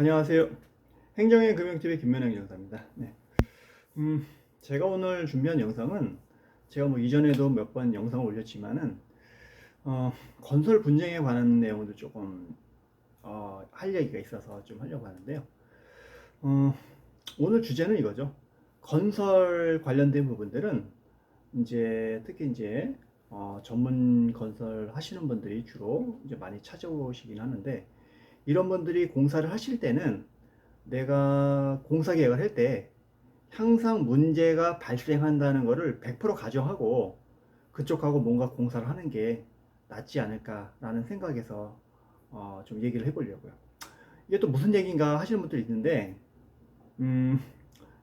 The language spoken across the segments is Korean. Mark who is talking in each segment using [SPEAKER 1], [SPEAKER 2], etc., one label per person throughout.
[SPEAKER 1] 안녕하세요. 행정의 금융TV 김면영 영사입니다. 네. 음, 제가 오늘 준비한 영상은 제가 뭐 이전에도 몇 번 영상을 올렸지만은 어, 건설 분쟁에 관한 내용도 조금 어, 할 얘기가 있어서 좀 하려고 하는데요. 어, 오늘 주제는 이거죠. 건설 관련된 부분들은 이제 특히 이제 어, 전문 건설 하시는 분들이 주로 이제 많이 찾아오시긴 하는데 이런 분들이 공사를 하실 때는 내가 공사 계획을 할 때 항상 문제가 발생한다는 것을 100% 가정하고 그쪽하고 뭔가 공사를 하는 게 낫지 않을까라는 생각에서 어, 좀 얘기를 해보려고요. 이게 또 무슨 얘기인가 하시는 분들이 있는데, 음,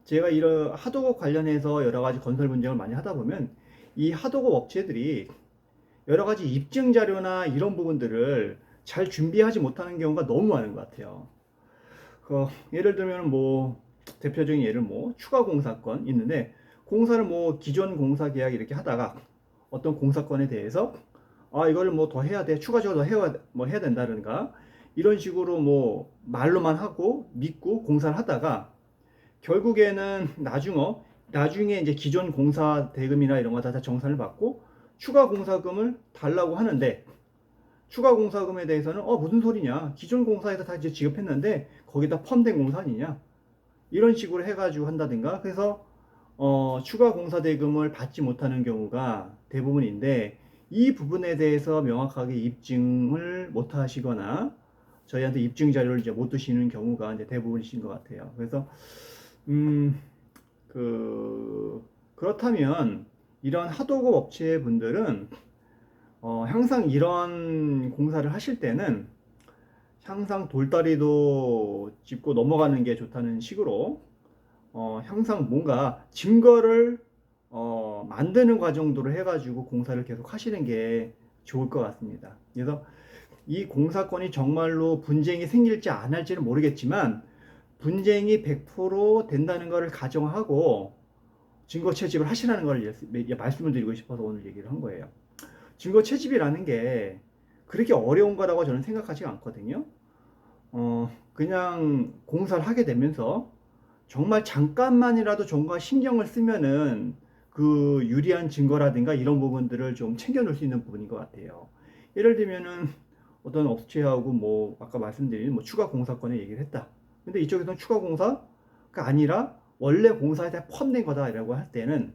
[SPEAKER 1] 제가 이런 하도급 관련해서 여러 가지 건설 분쟁을 많이 하다 보면 이 하도급 업체들이 여러 가지 입증 자료나 이런 부분들을 잘 준비하지 못하는 경우가 너무 많은 것 같아요. 그 예를 들면 뭐 대표적인 예를 뭐 추가 공사건 있는데 공사를 뭐 기존 공사 계약 이렇게 하다가 어떤 공사건에 대해서 아 이거를 뭐 더 해야 돼 추가적으로 더 해야 뭐 해야 된다든가 이런 식으로 뭐 말로만 하고 믿고 공사를 하다가 결국에는 나중에 나중에 이제 기존 공사 대금이나 이런 거 다 정산을 받고 추가 공사금을 달라고 하는데 추가 공사금에 대해서는 어 무슨 소리냐. 기존 공사에서 다 이제 지급했는데 거기다 펌된 공사 아니냐. 이런 식으로 해가지고 한다든가. 그래서 어 추가 공사 대금을 받지 못하는 경우가 대부분인데 이 부분에 대해서 명확하게 입증을 못 하시거나 저희한테 입증 자료를 이제 못 두시는 경우가 이제 대부분이신 것 같아요. 그래서 음 그 그렇다면 이런 하도급 업체 분들은 어, 항상 이런 공사를 하실 때는 항상 돌다리도 짚고 넘어가는 게 좋다는 식으로 어, 항상 뭔가 증거를 어, 만드는 과정도로 해가지고 공사를 계속 하시는 게 좋을 것 같습니다. 그래서 이 공사건이 정말로 분쟁이 생길지 안 할지는 모르겠지만 분쟁이 100% 된다는 것을 가정하고 증거 채집을 하시라는 걸 예- 말씀을 드리고 싶어서 오늘 얘기를 한 거예요. 증거 채집이라는 게 그렇게 어려운 거라고 저는 생각하지 않거든요. 어, 그냥 공사를 하게 되면서 정말 잠깐만이라도 정말 신경을 쓰면은 그 유리한 증거라든가 이런 부분들을 좀 챙겨놓을 수 있는 부분인 것 같아요. 예를 들면은 어떤 업체하고 뭐 아까 말씀드린 뭐 추가 공사건에 얘기를 했다. 근데 이쪽에서는 추가 공사가 아니라 원래 공사에 펌낸 거다라고 할 때는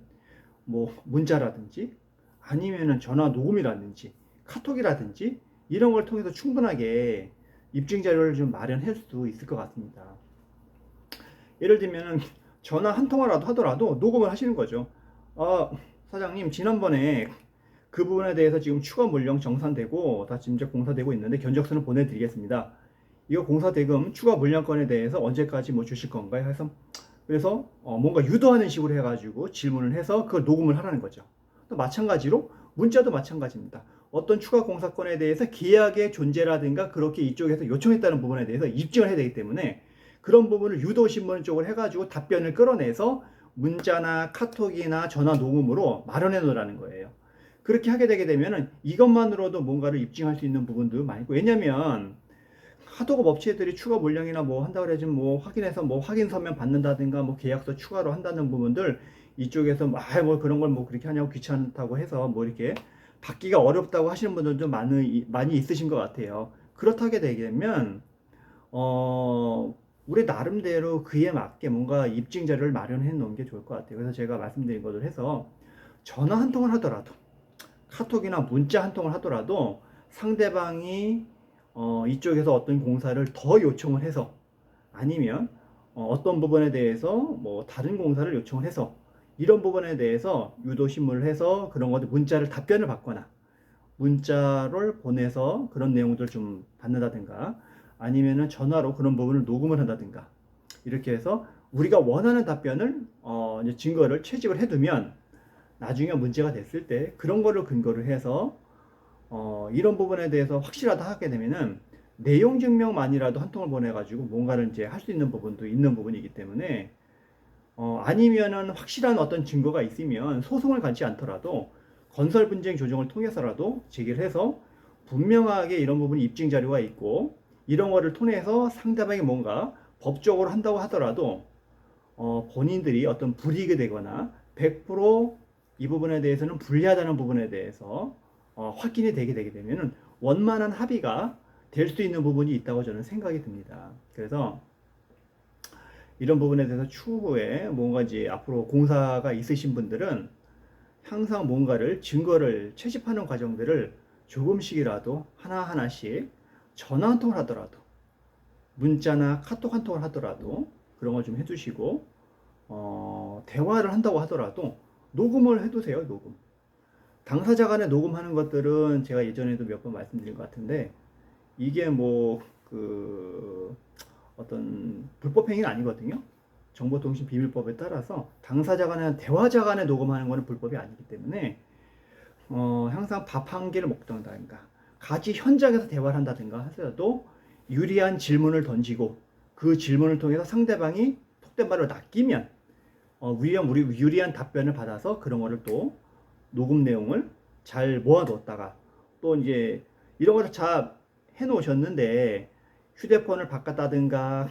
[SPEAKER 1] 뭐 문자라든지 아니면은 전화 녹음이라든지 카톡이라든지 이런 걸 통해서 충분하게 입증 자료를 좀 마련할 수 있을 것 같습니다. 예를 들면은 전화 한 통화라도 하더라도 녹음을 하시는 거죠. 아, 사장님 지난번에 그 부분에 대해서 지금 추가 물량 정산되고 다 지금 공사되고 있는데 견적서는 보내드리겠습니다. 이거 공사 대금 추가 물량건에 대해서 언제까지 뭐 주실 건가요? 해서 그래서 어, 뭔가 유도하는 식으로 해가지고 질문을 해서 그걸 녹음을 하라는 거죠. 또 마찬가지로 문자도 마찬가지입니다. 어떤 추가 공사건에 대해서 계약의 존재라든가 그렇게 이쪽에서 요청했다는 부분에 대해서 입증을 해야 되기 때문에 그런 부분을 유도 신문 쪽으로 해가지고 답변을 끌어내서 문자나 카톡이나 전화 녹음으로 마련해 놓으라는 거예요. 그렇게 하게 되게 되면은 이것만으로도 뭔가를 입증할 수 있는 부분도 많이 있고 왜냐면 하도급 업체들이 추가 물량이나 뭐 한다고 그러지 뭐 확인해서 뭐 확인 서면 받는다든가 뭐 계약서 추가로 한다는 부분들 이쪽에서 아, 뭐 그런 걸 뭐 그렇게 하냐고 귀찮다고 해서 뭐 이렇게 받기가 어렵다고 하시는 분들도 많이 많이 있으신 것 같아요. 그렇다게 되면 어 우리 나름대로 그에 맞게 뭔가 입증 자료를 마련해 놓은 게 좋을 것 같아요. 그래서 제가 말씀드린 것을 해서 전화 한 통을 하더라도 카톡이나 문자 한 통을 하더라도 상대방이 어, 이쪽에서 어떤 공사를 더 요청을 해서 아니면 어, 떤 부분에 대해서 뭐 다른 공사를 요청을 해서 이런 부분에 대해서 유도 신문을 해서 그런 것들 문자를 답변을 받거나 문자를 보내서 그런 내용들 좀 받는다든가 아니면은 전화로 그런 부분을 녹음을 한다든가 이렇게 해서 우리가 원하는 답변을 어, 이제 증거를 채집을 해두면 나중에 문제가 됐을 때 그런 거를 근거로 해서 어, 이런 부분에 대해서 확실하다 하게 되면은 내용 증명만이라도 한 통을 보내가지고 뭔가를 이제 할 수 있는 부분도 있는 부분이기 때문에 어, 아니면은 확실한 어떤 증거가 있으면 소송을 갖지 않더라도 건설 분쟁 조정을 통해서라도 제기를 해서 분명하게 이런 부분이 입증 자료가 있고 이런 거를 통해서 상대방이 뭔가 법적으로 한다고 하더라도 어, 본인들이 어떤 불이익이 되거나 100%이 부분에 대해서는 불리하다는 부분에 대해서 어, 확인이 되게 되게 되면은 원만한 합의가 될 수 있는 부분이 있다고 저는 생각이 듭니다. 그래서 이런 부분에 대해서 추후에 뭔가 이제 앞으로 공사가 있으신 분들은 항상 뭔가를 증거를 채집하는 과정들을 조금씩이라도 하나하나씩 전화 한 통을 하더라도 문자나 카톡 한 통을 하더라도 그런 걸 좀 해주시고 어, 대화를 한다고 하더라도 녹음을 해두세요 녹음. 당사자 간에 녹음하는 것들은 제가 예전에도 몇 번 말씀드린 것 같은데 이게 뭐그 어떤 불법 행위는 아니거든요. 정보통신 비밀법에 따라서 당사자 간에 대화자 간에 녹음하는 것은 불법이 아니기 때문에 어, 항상 밥 한 개를 먹던가 같이 현장에서 대화를 한다든가 하더라도 유리한 질문을 던지고 그 질문을 통해서 상대방이 톡된 말을 낚이면 어, 유리한 우리 유리한 답변을 받아서 그런 거를 또 녹음 내용을 잘 모아뒀다가 또 이제 이런 잘 해놓으셨는데 휴대폰을 바꿨다든가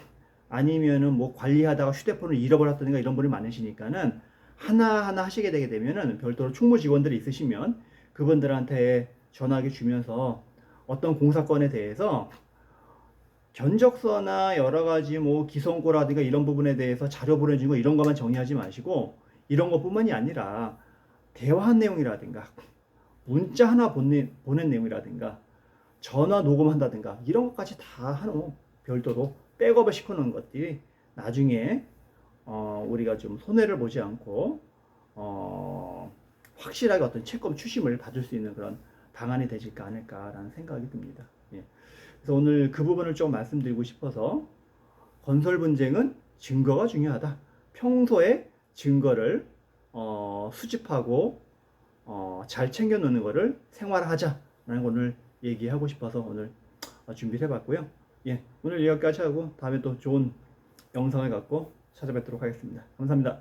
[SPEAKER 1] 아니면은 뭐 관리하다가 휴대폰을 잃어버렸다든가 이런 분이 많으시니까는 하나하나 하시게 되게 되면은 별도로 충무 직원들이 있으시면 그분들한테 전화기 주면서 어떤 공사건에 대해서 견적서나 여러 가지 뭐 기성고라든가 이런 부분에 대해서 자료 보내주는 거 이런 것만 정리하지 마시고 이런 것뿐만이 아니라 대화한 내용이라든가 문자 하나 보낸, 보낸 내용이라든가 전화 녹음한다든가 이런 것까지 다 하는 별도로 백업을 시켜놓은 것들이 나중에 어, 우리가 좀 손해를 보지 않고 어, 확실하게 어떤 채권 추심을 받을 수 있는 그런 방안이 되지 않을까라는 생각이 듭니다. 예. 그래서 오늘 그 부분을 좀 말씀드리고 싶어서 건설 분쟁은 증거가 중요하다. 평소에 증거를 어, 수집하고 어, 잘 챙겨 놓는 거를 생활하자라는 거 오늘 얘기하고 싶어서 오늘 어, 준비를 해봤고요. 예, 오늘 여기까지 하고 다음에 또 좋은 영상을 갖고 찾아뵙도록 하겠습니다. 감사합니다.